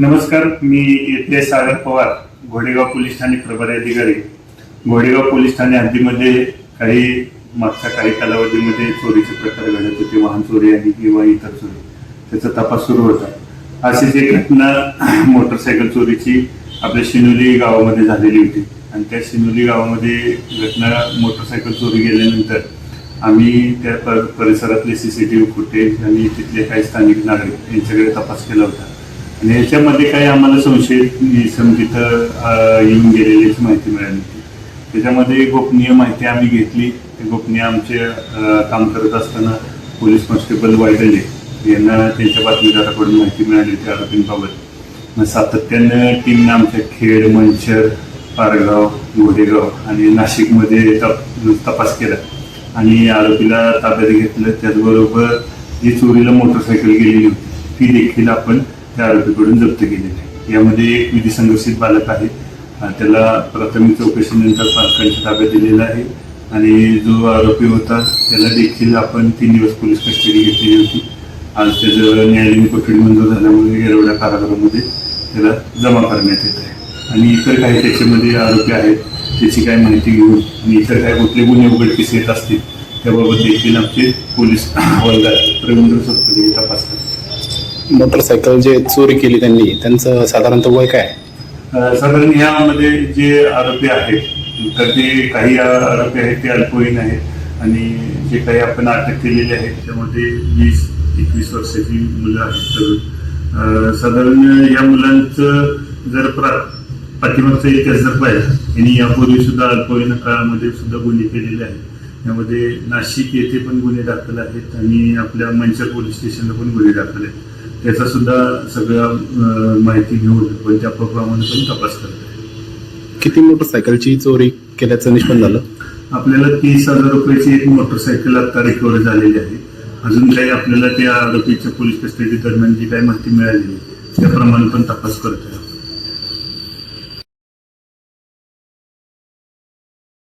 नमस्कार मी इथले सागर पवार घोडेगाव पोलीस ठाणे प्रभारी अधिकारी. घोडेगाव पोलीस ठाणे हद्दीमध्ये काही मागच्या काही कालावधीमध्ये चोरीचे प्रकार घडत होते वाहन चोरी आणि किंवा इतर चोरी. त्याचा तपास सुरू होता. अशीच एक घटना मोटरसायकल चोरीची आपल्या शिनोली गावामध्ये झालेली होती. आणि त्या शिनोली गावामध्ये घटना मोटरसायकल चोरी गेल्यानंतर आम्ही त्या पर- परिसरातले व्ही फुटेज आणि तिथले काही स्थानिक नागरिक यांच्याकडे तपास केला होता. आणि याच्यामध्ये काही आम्हाला संशय इसम तिथं येऊन गेलेलीच माहिती मिळाली त्याच्यामध्ये गोपनीय माहिती आम्ही घेतली. गोपनीय आमचे काम करत असताना पोलीस कॉन्स्टेबल वायदले यांना त्यांच्या बातमीदाराकडून माहिती मिळाली होती आरोपींबाबत. मग सातत्यानं टीमनं आमच्या खेड मंचर पारगाव घोडेगाव आणि नाशिकमध्ये तप तपास केला. आणि आरोपीला ताब्यात घेतलं. त्याचबरोबर जी चोरीला मोटरसायकल गेलेली होती ती देखील आपण त्या आरोपीकडून जप्त केलेले आहे. यामध्ये एक विधी संघर्षित बालक आहे. त्याला प्राथमिक चौकशीनंतर पालकांच्या ताब्यात दिलेला आहे. आणि जो आरोपी होता त्याला देखील आपण तीन दिवस पोलीस कस्टडी घेतलेली होती. आज त्याचं न्यायालयीन कोठडी मंजूर झाल्यामुळे येरवडा कारागृहामध्ये त्याला जमा करण्यात येत आहे. आणि इतर काही त्याच्यामध्ये आरोपी आहेत त्याची काय माहिती घेऊन आणि इतर काही कुठले गुन्हे उघडकीस येत असतील त्याबाबत देखील आमचे पोलीस हवालदार रवींद्र सोपटे तपास करतात. मोटरसायकल जे चोरी केली त्यांनी त्यांचं साधारणतः वय काय? साधारण यामध्ये जे आरोपी आहेत तर ते काही आरोपी आहेत ते अल्पवयीन आहेत. आणि जे काही आपण अटक केलेले आहेत त्यामध्ये वीस एकवीस वर्षाची मुलं आहेत. तर साधारण या मुलांचं जर प्रा पाठीमागचा इतिहास जर पाहिला यांनी यापूर्वी सुद्धा अल्पवयीन काळामध्ये सुद्धा गुन्हे केलेले आहेत. त्यामध्ये नाशिक येथे पण गुन्हे दाखल आहेत आणि आपल्या मंचर पोलीस स्टेशनला पण गुन्हे दाखल आहेत. त्याचा सुद्धा सगळ्या अं, माहिती घेऊन त्या प्रमाणे पण तपास करत आहे किती मोटरसायकलची चोरी केल्याचं निष्पन्न झालं? आपल्याला तीस हजार रुपयाची एक मोटरसायकल आता रिकव्हर झालेली आहे. अजून काही आपल्याला त्या आरोपीच्या पोलीस कस्टडी दरम्यान जी काही माहिती मिळालेली आहे त्याप्रमाणे पण तपास करत आहे